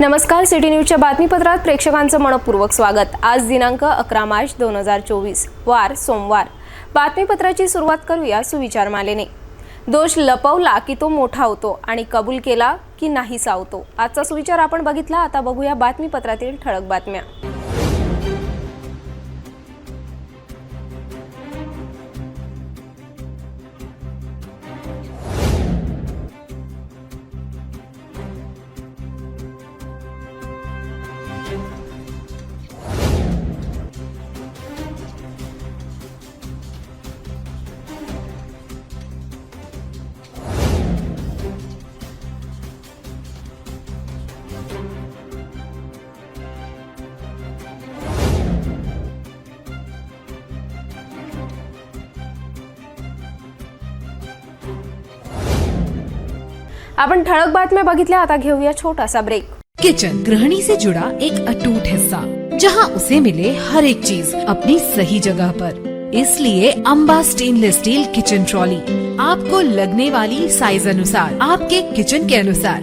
नमस्कार सिटी न्यूजच्या बातमीपत्रात प्रेक्षकांचं मनपूर्वक स्वागत. आज दिनांक अकरा मार्च दोन हजार चोवीस वार सोमवार. बातमीपत्राची सुरुवात करूया सुविचार मालेने. दोष लपवला की तो मोठा होतो आणि कबूल केला की नाहीसा होतो. आजचा सुविचार आपण बघितला आता बघूया बातमीपत्रातील ठळक बातम्या. आपण ठळक बातम्या बघितल्या, आता घेऊया छोटासा ब्रेक किचन गृहिणी से जुड़ा एक अटूट हिस्सा, जहाँ उसे मिले हर एक चीज़ अपनी सही जगह पर. इसलिए Amba stainless steel kitchen trolley आपको लगने वाली साइज़ अनुसार, आपके किचन के अनुसार.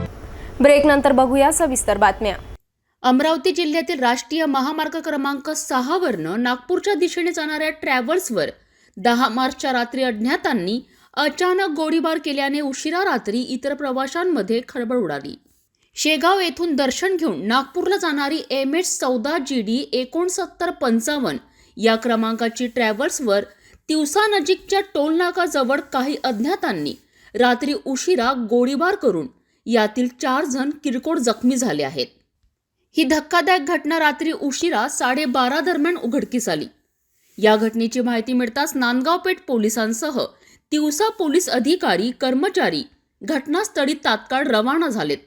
Break नंतर बघूया सविस्तर बातम्या. अमरावती जिल्ह्यातील राष्ट्रीय महामार्ग क्रमांक सहावरनं नागपूरच्या दिशेने जाणाऱ्या ट्रॅव्हल्सवर दहा मार्चच्या रात्री अज्ञातांनी अचानक गोळीबार केल्याने उशिरा रात्री इतर प्रवाशांमध्ये खळबळ उडाली. शेगाव येथून दर्शन घेऊन नागपूरला जाणारी एम एच चौदा जी डी एकोणसत्तर पंचावन्न या क्रमांकाची ट्रॅव्हल्सवर दिवसानजीकच्या टोलनाकाजवळ काही अज्ञातांनी रात्री उशिरा गोळीबार करून यातील चार जण किरकोळ जखमी झाले आहेत. ही धक्कादायक घटना रात्री उशिरा साडेबारा दरम्यान उघडकीस आली. या घटनेची माहिती मिळताच नांदगाव पेठ पोलिसांसह तिवसा पोलीस अधिकारी कर्मचारी घटनास्थळी तात्काळ रवाना झालेत.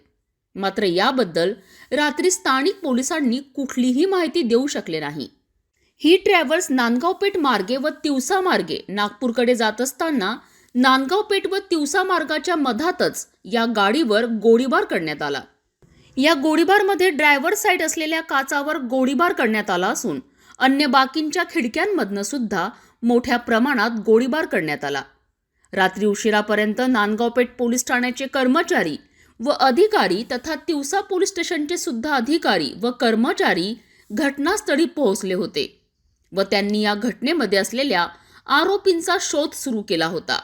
मात्र याबद्दल रात्री स्थानिक पोलिसांनी कुठलीही माहिती देऊ शकले नाही. ही ट्रॅव्हल्स नांदगाव पेठ मार्गे व तिवसा मार्गे नागपूरकडे जात असताना नांदगाव पेठ व तिवसा मार्गाच्या मधातच या गाडीवर गोळीबार करण्यात आला. या गोळीबारमध्ये ड्रायव्हर साईड असलेल्या काचावर गोळीबार करण्यात आला असून अन्य बाकींच्या खिडक्यांमधनं सुद्धा मोठ्या प्रमाणात गोळीबार करण्यात आला. रात्री उशिरापर्यंत नांदगाव पेठ पोलीस ठाण्याचे कर्मचारी व अधिकारी तथा तिवसा पोलीस स्टेशनचे सुद्धा अधिकारी व कर्मचारी घटनास्थळी पोहोचले होते व त्यांनी या घटनेमध्ये असलेल्या आरोपींचा शोध सुरू केला होता.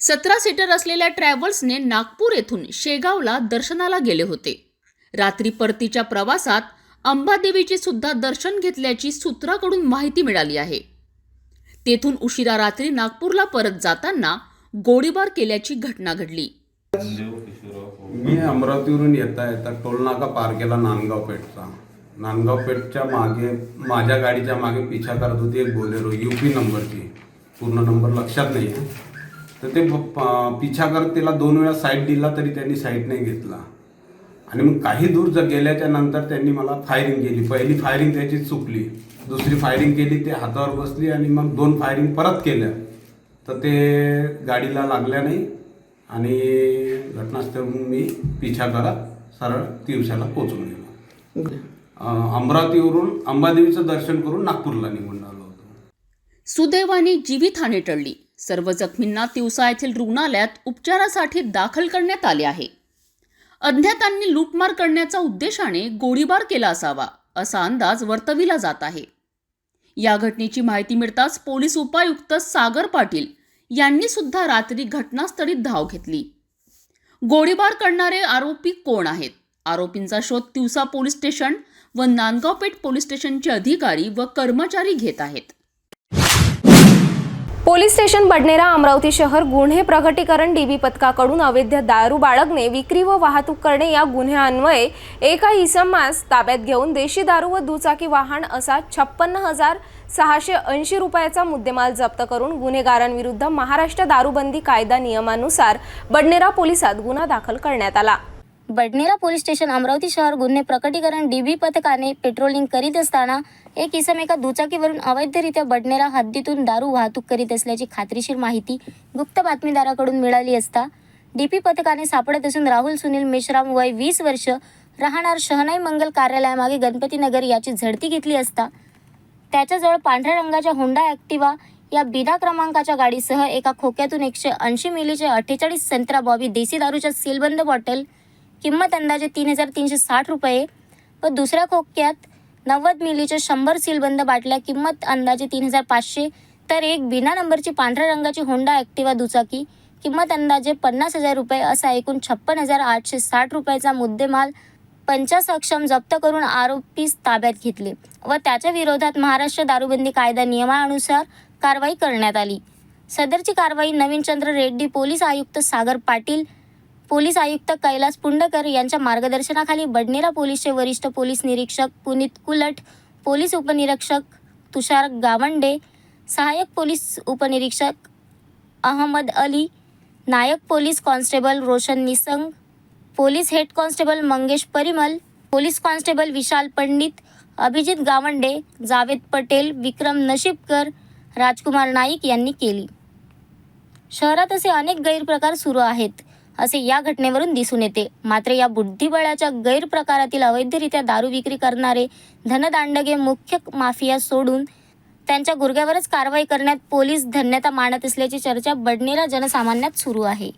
सतरा सीटर असलेल्या ट्रॅव्हल्सने नागपूर येथून शेगावला दर्शनाला गेले होते. रात्री परतीच्या प्रवासात अंबादेवीचे सुद्धा दर्शन घेतल्याची सूत्राकडून माहिती मिळाली आहे. तेथून उशिरा रात्री नागपूरला परत जाताना गोळीबार केल्याची घटना घडली. मी अमरावतीवरून येता येता टोलनाका पार केला नांदगाव पेठचा. नांदगाव पेठच्या मागे माझ्या गाडीच्या मागे पिछा करत होती एक बोलेरो यू पी नंबरची पूर्ण नंबर लक्षात नाही आहे तर ते पिछा करत त्याला दोन वेळा साईड दिला तरी त्यांनी साईड नाही घेतला. आणि मग काही दूर ज गेल्याच्यानंतर त्यांनी मला फायरिंग केली. पहिली फायरिंग त्याची चुकली. दुसरी फायरिंग केली ते हातावर बसली आणि मग दोन फायरिंग परत केल्या. तर ते गाडीला लागल्या नाही. आणि घटनास्थळून मी पिछा करत सरळ तिवशाला पोचून गेलो. अमरावतीवरून अंबादेवीचं दर्शन करून नागपूरला निघून आलो होतो. सुदैवाने जीवितहानी टळली. सर्व जखमींना तिवसा येथील रुग्णालयात उपचारासाठी दाखल करण्यात आले आहे. अज्ञातांनी लूटमार करण्याचा उद्देशाने गोळीबार केला असावा असा अंदाज वर्तविला जात आहे. या घटनेची माहिती मिळताच पोलीस उपायुक्त सागर पाटील यांनी सुद्धा रात्री घटनास्थळी धाव घेतली. गोळीबार करणारे आरोपी कोण आहेत? आरोपींचा शोध तिवसा पोलीस स्टेशन व नांदगाव पेठ पोलीस स्टेशनचे अधिकारी व कर्मचारी घेत आहेत. पोलीस स्टेशन बडनेरा अमरावती शहर गुन्हे प्रगटीकरण डीबी पथकाकडून अवैध दारू बाळगणे विक्री व वाहतूक करणे या गुन्ह्यान्वये एका इसमास ताब्यात घेऊन देशी दारू व दुचाकी वाहन असा छप्पन्न हजार सहाशे ऐंशी रुपयाचा मुद्देमाल जप्त करून गुन्हेगारांविरुद्ध महाराष्ट्र दारूबंदी कायदा नियमानुसार बडनेरा पोलिसात गुन्हा दाखल करण्यात आला. बडनेरा पोलीस स्टेशन अमरावती शहर गुन्हे प्रकटीकरण डी बी पथकाने पेट्रोलिंग करीत असताना एक इसम एका दुचाकीवरून अवैधरित्या बडनेरा हद्दीतून दारू वाहतूक करीत असल्याची खात्रीशीर माहिती गुप्त बातमीदाराकडून मिळाली असता डी पी पथकाने सापडत असून राहुल सुनील मेश्राम वय वीस वर्ष राहणार शहनाई मंगल कार्यालयामागे गणपतीनगर याची झडती घेतली असता त्याच्याजवळ पांढऱ्या रंगाच्या होंडा ॲक्टिवा या बिना क्रमांकाच्या गाडीसह एका खोक्यातून एकशे ऐंशी मिलीचे अठ्ठेचाळीस संत्रा बॉबी देसी दारूच्या सीलबंद बॉटल किंमत अंदाजे तीन हजार तीनशे साठ रुपये. व दुसऱ्या खोक्यात नव्वद मिलीच्या शंभर सीलबंद बाटल्या किंमत अंदाजे तीन हजार पाचशे. तर एक बिना नंबरची पांढऱ्या रंगाची होंडा ॲक्टिवा दुचाकी किंमत अंदाजे पन्नास हजार रुपये असा एकूण छप्पन हजार आठशे साठ रुपयाचा मुद्देमाल पंचसक्षम जप्त करून आरोपीस ताब्यात घेतले व त्याच्या विरोधात महाराष्ट्र दारूबंदी कायदा नियमानुसार कारवाई करण्यात आली. सदरची कारवाई नवीनचंद्र रेड्डी पोलीस आयुक्त सागर पाटील पोलीस आयुक्त कैलास पुंडकर यांच्या मार्गदर्शनाखाली बडनेरा पोलीसचे वरिष्ठ पोलीस निरीक्षक पुनीत कुलट पोलीस उपनिरीक्षक तुषार गावंडे सहाय्यक पोलीस उपनिरीक्षक अहमद अली नायक police constable Roshan Nisang police head constable Mangesh Parimal police constable Vishal Pandit Abhijit Gawande Javed Patel Vikram Nashibkar Rajkumar Naik यांनी केली. शहरात असे अनेक गैरप्रकार सुरू आहेत. असे या घटनेवरून दिसून येते. मात्र या बुद्धिबळाच्या गैरप्रकारातील अवैधरित्या दारू विक्री करणारे धनदांडगे मुख्य माफिया सोडून त्यांच्या गुर्ग्यावरच कारवाई करण्यात पोलीस धन्यता मानत असल्याची चर्चा बडनेरा जनसामान्यात सुरू आहे.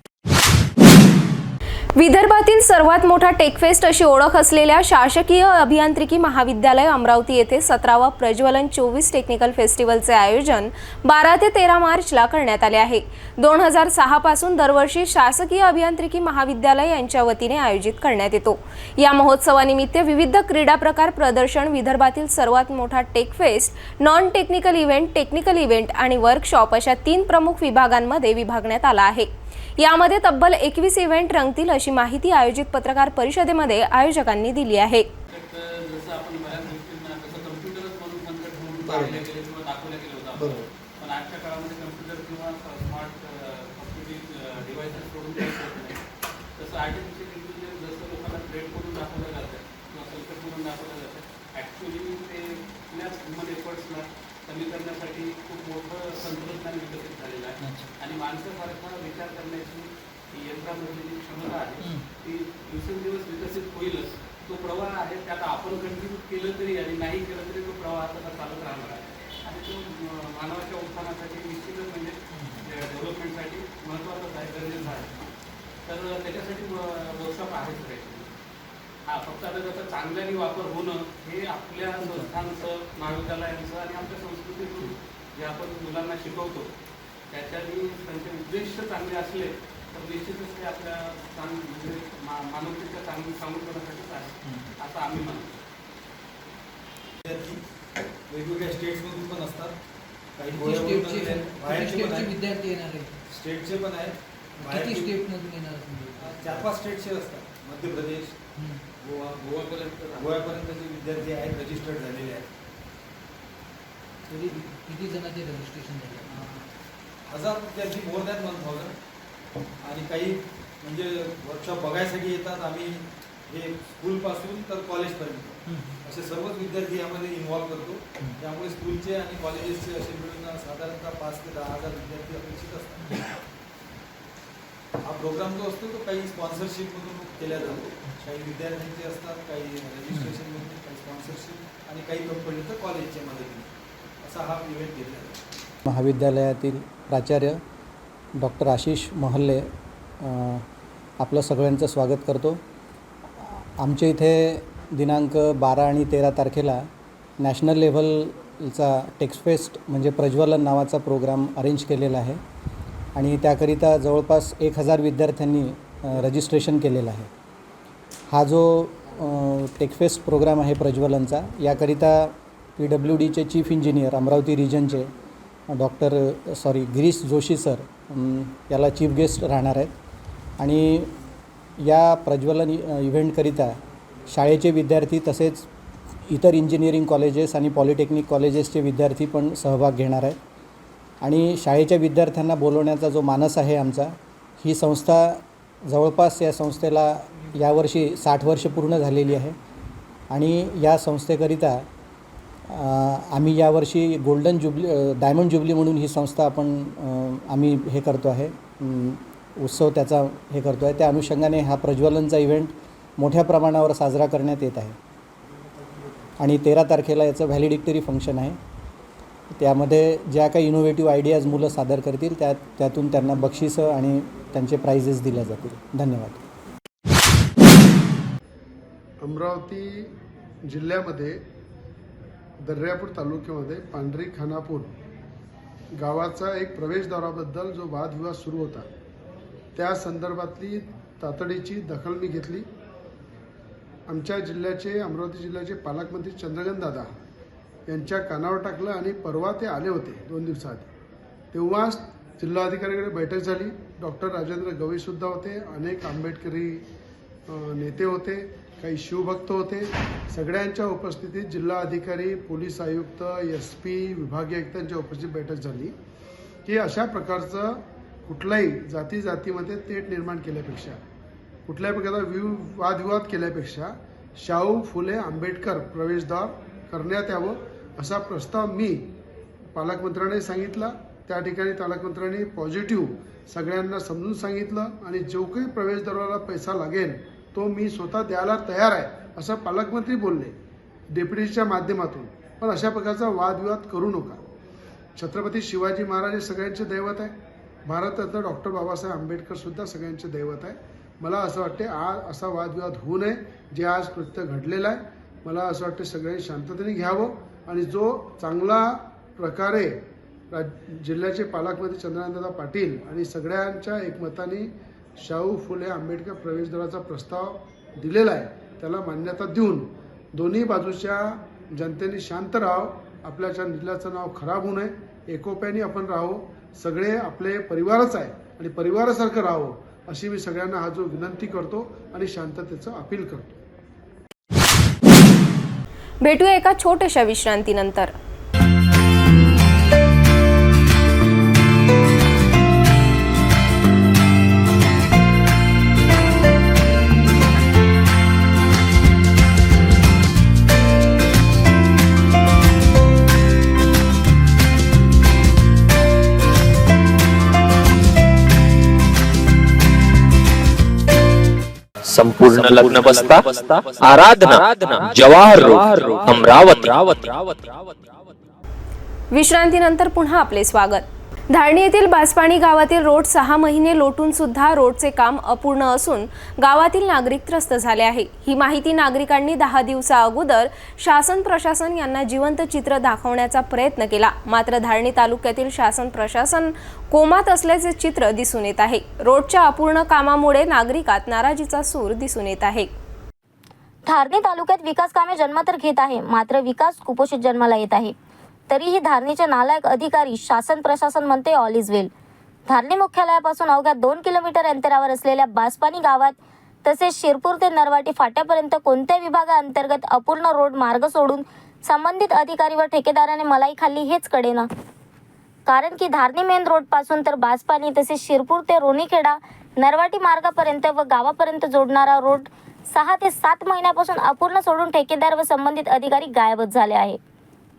विदर्भातील सर्वात मोठा टेकफेस्ट अशी ओळख असलेल्या शासकीय अभियांत्रिकी महाविद्यालय अमरावती येथे सतरावा प्रज्वलन चोवीस टेक्निकल फेस्टिवलचे आयोजन बारा ते तेरा मार्चला करण्यात आले आहे. दोन हजार सहापासून दरवर्षी शासकीय अभियांत्रिकी महाविद्यालय यांच्या वतीने आयोजित करण्यात येतो. या महोत्सवानिमित्त विविध क्रीडा प्रकार प्रदर्शन विदर्भातील सर्वात मोठा techfest non technical event technical event आणि वर्कशॉप अशा तीन प्रमुख विभागांमध्ये विभागण्यात आला आहे. यामध्ये तब्बल एकवीस इव्हेंट रंगतील अशी माहिती आयोजित पत्रकार परिषदेमध्ये आयोजकांनी दिली आहे. ॲक्च्युली ते कमी करण्यासाठी खूप मोठं तंत्रज्ञान विकसित झालेलं आहे. आणि माणसासारखा विचार करण्याची यंत्रामधली जी क्षमता आहे ती दिवसेंदिवस विकसित होईलच. तो प्रवाह आहे त्यात आपण कंटिन्यू केलं तरी आणि नाही केलं तरी तो प्रवाह तसा चालत राहणार आहे. आणि तो मानवाच्या उत्थानासाठी निश्चितच म्हणजे डेव्हलपमेंटसाठी महत्त्वाचाच आहे गरजेचं आहे. तर त्याच्यासाठी वर्कशॉप आहेच पाहिजे हा फक्त आता त्याचा चांगल्याने वापर होणं हे आपल्या संस्थांचं महाविद्यालयांचं आणि आपल्या संस्कृतीतून जे आपण मुलांना शिकवतो त्याच्यानी त्यांचे उद्देश चांगले असले तर निश्चितच ते आपल्या चांग म्हणजे मा मानवतेच्या चांगली चांगलपणासाठीच आहे असं आम्ही म्हणतो. विद्यार्थी वेगवेगळ्या स्टेट्समधून पण असतात. काही बाहेरचे पण स्टेटचे आहेत. विद्यार्थी येणार आहे स्टेटचे पण आहेत. किती स्टेटमधून येणार? चार पाच स्टेटचे असतात. मध्य प्रदेश. गोवा गोवापर्यंत गोव्यापर्यंतचे विद्यार्थी आहेत रजिस्टर्ड झालेले आहेत. तरी किती जणांचे रजिस्ट्रेशन झालं? हजार विद्यार्थी मोर दॅन वन थाउजंड आणि काही म्हणजे वर्कशॉप बघायसाठी येतात. आम्ही हे स्कूलपासून तर कॉलेजपर्यंत असे सर्वच विद्यार्थी यामध्ये इन्व्हॉल्व करतो. त्यामुळे स्कूलचे आणि कॉलेजेसचे असे मिळून साधारणतः पाच ते दहा हजार विद्यार्थी अपेक्षित असतात. हा प्रोग्राम जो असतो तो काही स्पॉन्सरशिपमधून केला जातो. काही विद्यार्थ्यांचे असतात काही रजिस्ट्रेशनमधून काही स्पॉन्सरशिप आणि काही कंपनीचं कॉलेजच्या मदतीने. असा हा इव्हेंट घेतला जातो. महाविद्यालयातील प्राचार्य डॉक्टर आशिष महल्ले आपलं सगळ्यांचं स्वागत करतो. आमच्या इथे दिनांक बारा आणि तेरा तारखेला नॅशनल लेव्हलचा टेक्सफेस्ट म्हणजे प्रज्वलन नावाचा प्रोग्राम अरेंज केलेला आहे. आणि त्याकरिता जवळपास एक हजार विद्यार्थ्यांनी रजिस्ट्रेशन केलेलं आहे. हा जो टेकफेस्ट प्रोग्राम आहे प्रज्वलनचा याकरिता पी डब्ल्यू डीचे chief engineer Amravati रिजनचे doctor sorry Girish Joshi sir याला चीफ गेस्ट राहणार आहेत. आणि या प्रज्वलन इव्हेंटकरिता शाळेचे विद्यार्थी तसेच इतर इंजिनिअरिंग कॉलेजेस आणि पॉलिटेक्निक कॉलेजेसचे विद्यार्थी पण सहभाग घेणार आहेत. आणि शाळेच्या विद्यार्थ्यांना बोलवण्याचा जो मानस आहे आमचा ही संस्था जवळपास या संस्थेला यावर्षी साठ वर्ष पूर्ण झालेली आहे. आणि या संस्थेकरिता आम्ही यावर्षी गोल्डन जुबली डायमंड जुबली म्हणून ही संस्था आपण आम्ही हे करतो आहे. उत्सव त्याचा हे करतो आहे. त्या अनुषंगाने हा प्रज्वलनचा इव्हेंट मोठ्या प्रमाणावर साजरा करण्यात येत आहे. आणि तेरा तारखेला याचं व्हॅलिडिक्टरी फंक्शन आहे. त्यामध्ये ज्या काही इनोव्हेटिव्ह आयडियाज मुलं सादर करतील त्या त्यातून त्यांना बक्षिसं आणि त्यांचे प्राइजेस दिल्या जातील. धन्यवाद. अमरावती जिल्ह्यामध्ये दर्यापूर तालुक्यामध्ये पांढरी खानापूर गावाचा एक प्रवेशद्वाराबद्दल जो वादविवाद सुरू होता त्या संदर्भातली तातडीची दखल मी घेतली. आमच्या जिल्ह्याचे अमरावती जिल्ह्याचे पालकमंत्री चंद्रकांत दादा यांच्या कानावर टाकलं आणि परवा ते आले होते दोन दिवसाआधी. तेव्हाच जिल्हाधिकाऱ्याकडे बैठक झाली. डॉक्टर राजेंद्र गवईसुद्धा होते अनेक आंबेडकरी नेते होते काही शिवभक्त होते. सगळ्यांच्या उपस्थितीत जिल्हा अधिकारी पोलीस आयुक्त एस पी विभागीय आयुक्तांच्या उपस्थितीत बैठक झाली. की अशा प्रकारचं कुठल्याही जाती जातीमध्ये तेट निर्माण केल्यापेक्षा कुठल्याही प्रकारचा विव वादविवाद केल्यापेक्षा शाहू फुले आंबेडकर प्रवेशद्वार करण्यात यावं असा प्रस्ताव मी पालकमंत्र्याने सांगितला. त्या ठिकाणी पालकमंत्र्यांनी पॉझिटिव्ह सगळ्यांना समजून सांगितलं आणि जो काही प्रवेशद्वाराला पैसा लागेल तो मी स्वतः द्यायला तयार आहे असं पालकमंत्री बोलले डेप्युटीच्या माध्यमातून. पण अशा प्रकारचा वादविवाद करू नका. छत्रपती शिवाजी महाराज हे सगळ्यांचे दैवत आहे. भारतरत्न डॉक्टर बाबासाहेब आंबेडकर सुद्धा सगळ्यांचे दैवत आहे. मला असं वाटते आज असा वादविवाद होऊ नये जे आज कृत्य घडलेलं आहे. मला असं वाटते सगळ्यांनी शांततेने घ्यावं. आणि जो चांगला प्रकारे राज जिल्ह्याचे पालकमंत्री चंद्रकांतदादा पाटील आणि सगळ्यांच्या एकमताने शाहू फुले आंबेडकर प्रवेशद्वाराचा प्रस्ताव दिलेला आहे त्याला मान्यता देऊन दोन्ही बाजूच्या जनतेने शांत राहावं आपल्याच्या जिल्ह्याचं नाव खराब होऊ नये एकोप्याने आपण राहू सगळे आपले परिवारच आहे आणि परिवारासारखं राहावं अशी मी सगळ्यांना हा जो विनंती करतो आणि शांततेचं अपील करतो. भेटूया एका छोट्याशा विश्रांतीनंतर. संपूर्ण लग्न बसता आराधना जवाहर अमरावती. विश्रांतीनंतर पुन्हा आपले स्वागत. धारणी येथील बासपाणी गावातील रोड सहा महिने लोटून सुद्धा रोडचे काम अपूर्ण असून गावातील नागरिक त्रस्त झाले आहे. ही माहिती नागरिकांनी दहा दिवसा अगोदर शासन प्रशासन यांना जिवंत चित्र दाखवण्याचा प्रयत्न केला. मात्र धारणी तालुक्यातील शासन प्रशासन कोमात असल्याचे चित्र दिसून येत आहे. रोडच्या अपूर्ण कामामुळे नागरिकात नाराजीचा सूर दिसून येत आहे. धारणी तालुक्यात विकास कामे जन्म तर घेत आहे. मात्र विकास कुपोषित जन्माला येत आहे. तरीही धारणीचे नालायक अधिकारी शासन प्रशासन म्हणते ऑल इज वेल धारणी मुख्यालयापासून अवघ्या दोन किलोमीटर अंतरावर असलेल्या बासपानी गावात तसेच शिरपूर ते नरवाटी फाट्यापर्यंत कोणत्या विभागाअंतर्गत अपूर्ण रोड मार्ग सोडून संबंधित अधिकारी व ठेकेदाराने मलाई खाल्ली हेच कळेना कारण की धारणी मेन रोडपासून तर बासपानी तसेच शिरपूर ते रोणीखेडा नरवाटी मार्गापर्यंत व गावापर्यंत जोडणारा रोड सहा ते सात महिन्यापासून अपूर्ण सोडून ठेकेदार व संबंधित अधिकारी गायबच झाले आहे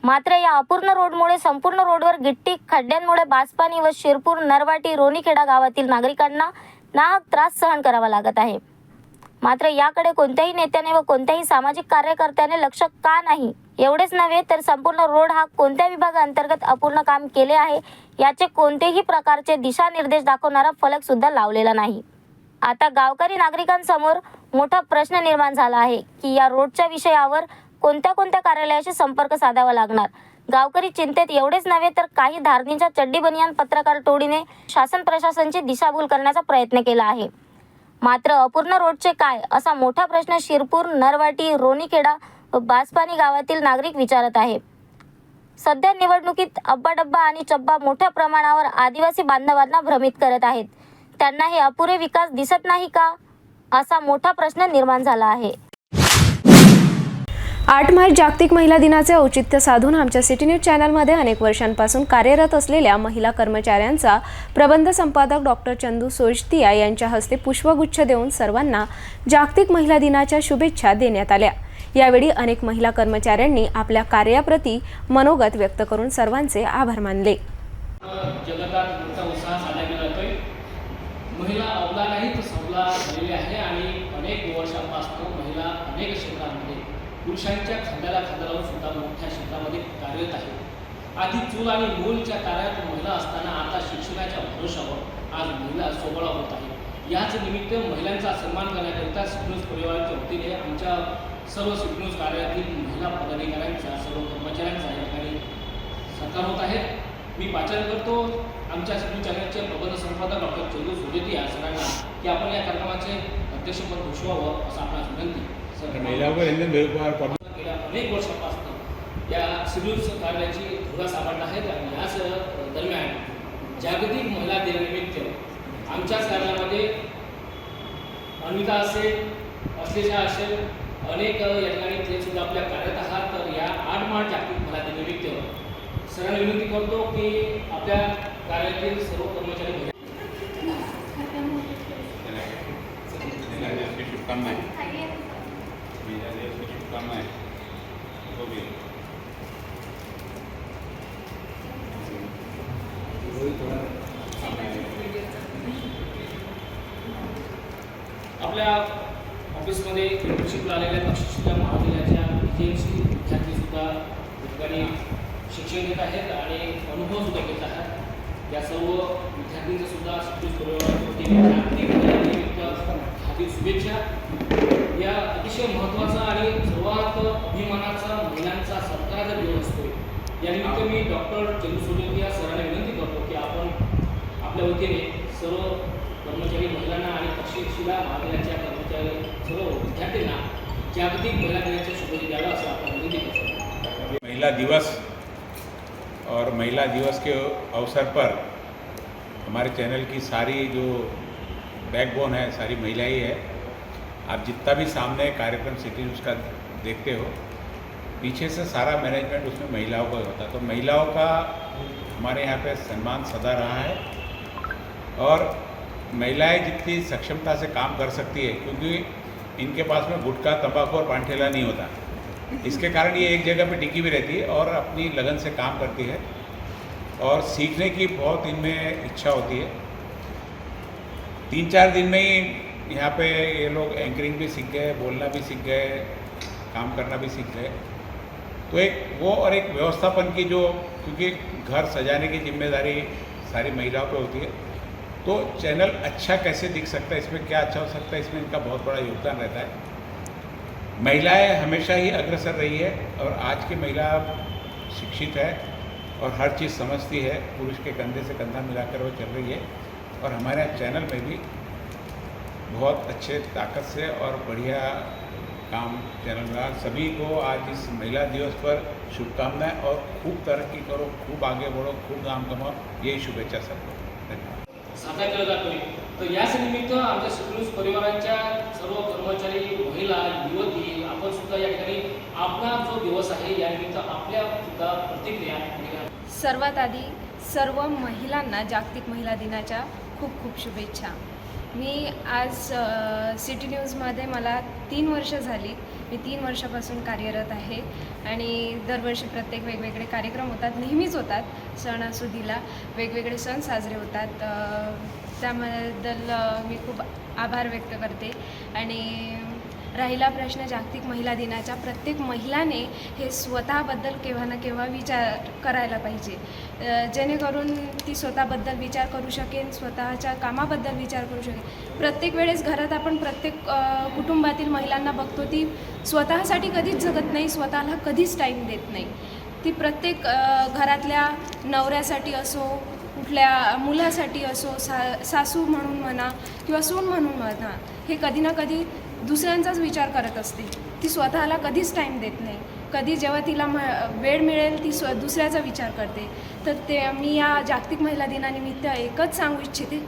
मात्र या अपूर्ण रोडमुळे संपूर्ण रोडवर गिट्टी खड्ड्यांमुळे बासपानी व शिरपूर नरवाटी रोनीखेडा गावातील नागरिकांना नाहक त्रास सहन करावा लागत आहे. मात्र याकडे कोणत्याही नेत्याने व कोणत्याही सामाजिक कार्यकर्त्याने लक्ष का नाही एवढेच नव्हे तर संपूर्ण रोड हा कोणत्या विभागाअंतर्गत अपूर्ण काम केले आहे याचे कोणतेही प्रकारचे दिशानिर्देश दाखवणारा फलक सुद्धा लावलेला नाही. आता गावकरी नागरिकांसमोर मोठा प्रश्न निर्माण झाला आहे की या रोडच्या विषयावर कोणत्या कोणत्या कार्यालयाशी संपर्क साधावा लागणार? गावकरी चिंतेत एवढेच नव्हे तर काही धारणीच्या चड्डी बनियान पत्रकार टोळीने शासन प्रशासनची दिशाभूल करण्याचा प्रयत्न केला आहे. मात्र अपूर्ण रोडचे काय? असा मोठा प्रश्न शिरपूर नरवाटी रोणीखेडा व बासपानी गावातील नागरिक विचारत आहे. सध्या निवडणुकीत अब्बा डब्बा आणि चब्बा मोठ्या प्रमाणावर आदिवासी बांधवांना भ्रमित करत आहेत. त्यांना हे अपुरे विकास दिसत नाही का? असा मोठा प्रश्न निर्माण झाला आहे. आठ मार्च जागतिक महिला दिनाचे औचित्य साधून आमच्या सिटी न्यूज चॅनलमध्ये अनेक वर्षांपासून कार्यरत असलेल्या महिला कर्मचाऱ्यांचा प्रबंध संपादक डॉक्टर चंदू सोजतिया यांच्या हस्ते पुष्पगुच्छ देऊन सर्वांना जागतिक महिला दिनाच्या शुभेच्छा देण्यात आल्या. यावेळी अनेक महिला कर्मचाऱ्यांनी आपल्या कार्याप्रती मनोगत व्यक्त करून सर्वांचे आभार मानले. जगतात महिला अवला नाही तर सबला झालेली आहे आणि अनेक वर्षांपासून महिला अनेक क्षेत्रांमध्ये पुरुषांच्या खांद्याला खांदा लावून सुद्धा मोठ्या क्षेत्रामध्ये कार्यरत आहे. आधी चूल आणि मूलच्या कार्यात महिला असताना आता शिक्षणाच्या भरोशावर आज महिला सोबळा होत आहे. याच निमित्त महिलांचा सन्मान करण्याकरिता सिग्नोज परिवाराच्या वतीने आमच्या सर्व सिग्नोज कार्यातील महिला पदाधिकाऱ्यांचा सर्व कर्मचाऱ्यांचा या ठिकाणी सत्कार होत आहे. मी वाचन करतो. आमच्या सिटी चॅनलचे प्रबंध संपादक डॉक्टर चंदू सोजेती या सरांना की आपण या कार्यक्रमाचे अध्यक्षपद घोषवावं असं आपणास विनंती. सर अनेक वर्षांपासून या सिव्हिल कार्याची धुरा सापडत आहेत आणि याच दरम्यान जागतिक महिला दिनानिमित्त आमच्याच कार्यामध्ये अन्विता असेल अश्लेषा असेल अनेक या ठिकाणी ते सुद्धा आपल्या कार्यरत आहात. तर या आठ मार्च जागतिक महिला दिनानिमित्त सरांना विनंती करतो की आपल्या कार्यातील सर्व कर्मचारी महिला शुभकामनाएं शुभकामनाएं तो आपल्या ऑफिसमध्ये इंटर्नशिपला आलेल्या तक्षशिला महाविद्यालयाच्या विजयशी विद्यार्थी सुद्धा ठिकाणी शिक्षण घेत आहेत आणि अनुभवसुद्धा घेत आहेत. या सर्व विद्यार्थ्यांचं सुद्धा शिक्षण परिवाराच्या हार्दिक शुभेच्छा. या अतिशय महत्त्वाचा आणि सर्वात अभिमानाचा महिलांचा सत्काराचा दिवस असतो यानिमित्त मी डॉक्टर चंदू सोजती सरांना विनंती करतो की आपण आपल्या वतीने सर्व कर्मचारी महिलांना आणि तक्षशिला महाविद्यालयाच्या कर्मचारी सर्व विद्यार्थ्यांना जागतिक महिला दिनाच्या शुभेच्छा द्याव्या असं आपण विनंती करतो. महिला दिवस और महिला दिवस के अवसर पर हमारे चैनल की सारी जो बैकबोन है सारी महिलाएं हैं है आप जितना भी सामने कार्यक्रम सिटी न्यूज़ का देखते हो, पीछे से सारा मैनेजमेंट उसमें महिलाओं का होता है। तो महिलाओं का हमारे यहाँ पे सम्मान सदा रहा है और महिलाएँ जितनी सक्षमता से काम कर सकती है, क्योंकि इनके पास में गुटखा, तंबाकू और पानठेला नहीं होता। इसके कारण ये एक जगह पे टिकी भी रहती है और अपनी लगन से काम करती है और सीखने की बहुत इनमें इच्छा होती है। तीन चार दिन में ही यहाँ पे ये लोग एंकरिंग भी सीख गए, बोलना भी सीख गए, काम करना भी सीख गए। तो एक वो और एक व्यवस्थापन की जो, क्योंकि घर सजाने की ज़िम्मेदारी सारी महिलाओं पे होती है तो चैनल अच्छा कैसे दिख सकता है, इसमें क्या अच्छा हो सकता है, इसमें इनका बहुत बड़ा योगदान रहता है। महिलाएँ हमेशा ही अग्रसर रही है और आज की महिला शिक्षित है और हर चीज़ समझती है, पुरुष के कंधे से कंधा मिलाकर वो चल रही है। और हमारे चैनल में भी बहुत अच्छे ताकत से और बढ़िया काम चैनल सभी को आज इस महिला दिवस पर शुभकामनाएं और खूब तरक्की करो खूब आगे बढ़ो खूब नाम कमाओ। यही शुभेच्छा सबको धन्यवाद। साजरा केला जातोय तर याच निमित्त आमच्या सिक्युरिस परिवाराच्या सर्व कर्मचारी महिला युवती आपण सुद्धा या ठिकाणी आपला जो दिवस आहे या निमित्त आपल्या सुद्धा प्रतिक्रिया सर्वात आधी सर्व महिलांना जागतिक महिला दिनाच्या खूप खूप शुभेच्छा. मी आज सिटी न्यूजमध्ये मला तीन वर्ष झाली. मी तीन वर्षापासून कार्यरत आहे आणि दरवर्षी प्रत्येक वेगवेगळे कार्यक्रम होतात. नेहमीच होतात. सणासुदीला वेगवेगळे सण साजरे होतात. त्याबद्दल मी खूप आभार व्यक्त करते. आणि राहिला प्रश्न जागतिक महिला दिनाचा. प्रत्येक महिलाने हे स्वतःबद्दल केव्हा ना केव्हा विचार करायला पाहिजे. जेणेकरून ती स्वतःबद्दल विचार करू शकेन स्वतःच्या कामाबद्दल विचार करू शकेन. प्रत्येक वेळेस घरात आपण प्रत्येक कुटुंबातील महिलांना बघतो ती स्वतःसाठी कधीच जगत नाही स्वतःला कधीच टाईम देत नाही. ती प्रत्येक घरातल्या नवऱ्यासाठी असो कुठल्या मुलासाठी असो सा सासू म्हणून म्हणा किंवा सून म्हणून म्हणा हे कधी ना कधी दुसऱ्यांचाच विचार करत असते. ती स्वतःला कधीच टाईम देत नाही. कधी जेव्हा तिला म वेळ मिळेल ती स्व दुसऱ्याचा विचार करते. तर ते मी या जागतिक महिला दिनानिमित्त एकच सांगू इच्छिते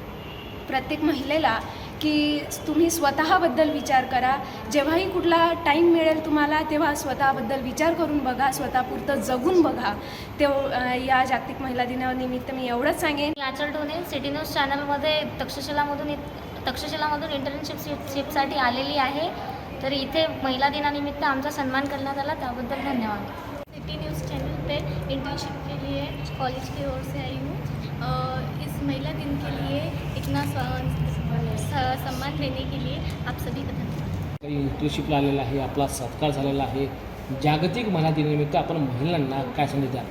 प्रत्येक महिलेला की तुम्ही स्वतःबद्दल विचार करा. जेव्हाही कुठला टाईम मिळेल तुम्हाला तेव्हा स्वतःबद्दल विचार करून बघा स्वतःपुरतं जगून बघा. तेव या जागतिक महिला दिनानिमित्त मी एवढंच सांगेन. मी आचल डोने सिटी न्यूज चॅनलमध्ये तक्षशिलामधून इत- तक्षशिलामधून इंटर्नशिप शिपसाठी आलेली आहे. तर इथे महिला दिनानिमित्त आमचा सन्मान करण्यात आला. त्याबद्दल धन्यवाद. सिटी न्यूज़ चैनल पे इंटर्नशिप के लिए कॉलेज की ओर से आई हूँ। इस महिला दिन के लिए इतना सम्मान देने के लिए आप सभी का धन्यवाद। काही इंटर्नशिपला आलेला आहे आपला सत्कार झालेला आहे. जागतिक महिला दिनानिमित्त आपण महिलांना काय संदेश द्याल?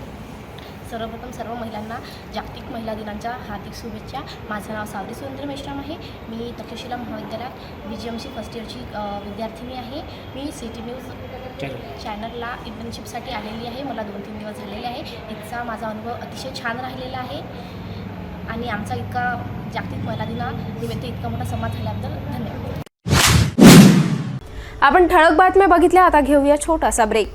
सर्वप्रथम सर्व महिलांना जागतिक महिला दिनाच्या हार्दिक शुभेच्छा. माझं नाव सावरी सुरेंद्र मेश्राम आहे. मी तक्षशिला महाविद्यालयात B G M C first इयरची विद्यार्थिनी आहे. मी सिटी न्यूज चॅनल. चॅनलला इंटर्नशिपसाठी आलेली आहे. मला दोन तीन दिवस झालेले आहे. इथचा माझा अनुभव अतिशय छान राहिलेला आहे. आणि आमचा इतका जागतिक महिला दिनानिमित्त इतका मोठा संवाद झाल्याबद्दल धन्यवाद. आपण ठळक बातम्या बघितल्या. आता घेऊया छोटासा ब्रेक